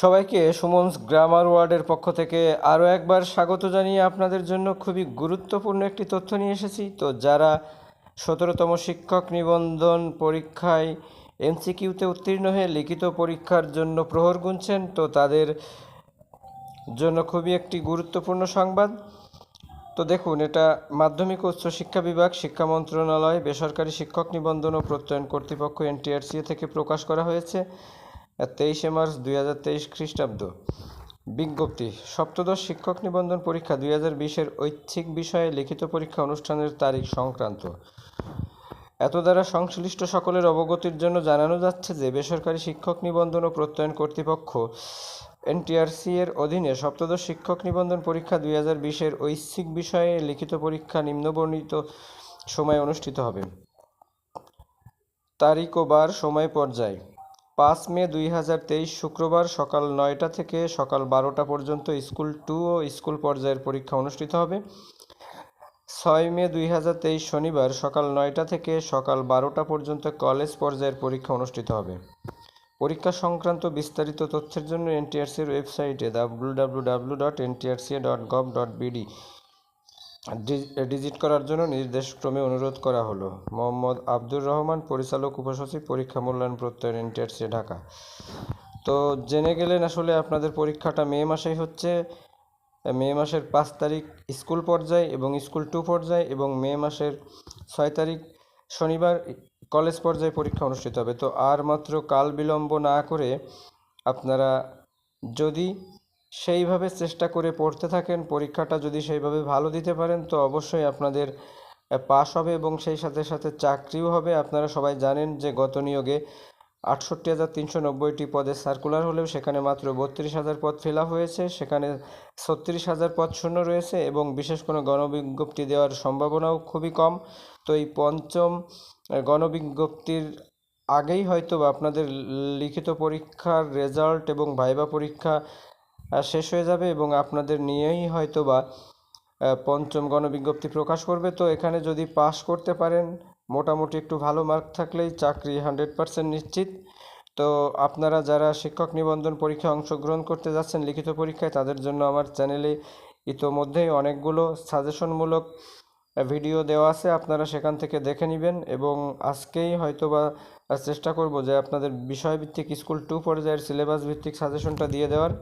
সবাইকে সুমনস গ্রামার ওয়ার্ডের পক্ষ থেকে আরও একবার স্বাগত জানিয়ে আপনাদের জন্য খুবই গুরুত্বপূর্ণ একটি তথ্য নিয়ে এসেছি। তো যারা সতেরোতম শিক্ষক নিবন্ধন পরীক্ষায় এমসিকিউতে উত্তীর্ণ হয়ে লিখিত পরীক্ষার জন্য প্রহর গুনছেন, তো তাদের জন্য খুবই একটি গুরুত্বপূর্ণ সংবাদ। তো দেখুন, এটা মাধ্যমিক ও উচ্চশিক্ষা বিভাগ, শিক্ষা মন্ত্রণালয়, বেসরকারি শিক্ষক নিবন্ধন ও প্রত্যয়ন কর্তৃপক্ষ, এনটিআরসি থেকে প্রকাশ করা হয়েছে। তেইশে মার্চ দুই হাজার তেইশ খ্রিস্টাব্দ। বিজ্ঞপ্তি, সপ্তদশ শিক্ষক নিবন্ধন পরীক্ষা দুই হাজার বিশের ঐচ্ছিক বিষয়ে লিখিত পরীক্ষা অনুষ্ঠানের তারিখ সংক্রান্ত। এত দ্বারা সংশ্লিষ্ট সকলের অবগতির জন্য জানানো যাচ্ছে যে, বেসরকারি শিক্ষক নিবন্ধন ও প্রত্যয়ন কর্তৃপক্ষ এনটিআরসি এর অধীনে সপ্তদশ শিক্ষক নিবন্ধন পরীক্ষা দুই হাজার বিশের ঐচ্ছিক বিষয়ে লিখিত পরীক্ষা নিম্নবর্ণিত সময় অনুষ্ঠিত হবে। তারিখ ও বার সময় পর্যায়। পাঁচ মে দুই হাজার তেইশ শুক্রবার সকাল নয়টা থেকে সকাল বারোটা পর্যন্ত স্কুল টু ও স্কুল পর্যায়ের পরীক্ষা অনুষ্ঠিত হবে। ছয় মে দুই হাজার তেইশ শনিবার সকাল নয়টা থেকে সকাল বারোটা পর্যন্ত কলেজ পর্যায়ের পরীক্ষা অনুষ্ঠিত হবে। পরীক্ষা সংক্রান্ত বিস্তারিত তথ্যের জন্য এনটিআরসির ওয়েবসাইটে W W W dot NTRC dot gov dot BD digit করার জন্য নির্দেশক্রমে অনুরোধ করা হলো। মোহাম্মদ আব্দুর রহমান, পরিচালক, উপসচিব, পরীক্ষা মূল্যায়ন প্রত্যয়ন এনটিআরসি ঢাকা। তো জেনে গেলেন আসলে আপনাদের পরীক্ষাটা মে মাসেই হচ্ছে। মে মাসের পাঁচ তারিখ স্কুল পর্যায়ে এবং স্কুল টু পর্যায়ে এবং মে মাসের ছয় তারিখ শনিবার কলেজ পর্যায়ে পরীক্ষা অনুষ্ঠিত হবে। তো আর মাত্র কাল বিলম্ব না করে আপনারা যদি সেইভাবে চেষ্টা করে পড়তে থাকেন, পরীক্ষাটা যদি সেইভাবে ভালো দিতে পারেন, তো অবশ্যই আপনাদের পাস হবে এবং সেই সাথে সাথে চাকরিও হবে। আপনারা সবাই জানেন যে গত নিয়োগে আটষট্টি হাজার তিনশো নব্বইটি পদে সার্কুলার হলেও সেখানে মাত্র বত্রিশ হাজার পদ ফেলা হয়েছে, সেখানে ছত্রিশ হাজার পদ শূন্য রয়েছে এবং বিশেষ কোনো গণবিজ্ঞপ্তি দেওয়ার সম্ভাবনাও খুবই কম। তো এই পঞ্চম গণবিজ্ঞপ্তির আগেই হয়তো আপনাদের লিখিত পরীক্ষার রেজাল্ট এবং ভাইবা পরীক্ষা শেষ হয়ে যাবে এবং আপনাদের নিয়েই হয়তো বা পঞ্চম গণবিজ্ঞপ্তি প্রকাশ করবে। তো এখানে যদি পাশ করতে পারেন, মোটামুটি একটু ভালো মার্ক থাকলেই চাকরি হান্ড্রেড পার্সেন্ট নিশ্চিত। তো আপনারা যারা শিক্ষক নিবন্ধন পরীক্ষায় অংশগ্রহণ করতে যাচ্ছেন লিখিত পরীক্ষায়, তাদের জন্য আমার চ্যানেলে ইতোমধ্যেই অনেকগুলো সাজেশনমূলক ভিডিও দেওয়া আছে। আপনারা সেখান থেকে দেখে নেবেন এবং আজকেই হয়তো বা চেষ্টা করব যে আপনাদের বিষয়ভিত্তিক স্কুল টু পর্যায়ের সিলেবাস ভিত্তিক সাজেশনটা দিয়ে দেওয়ার।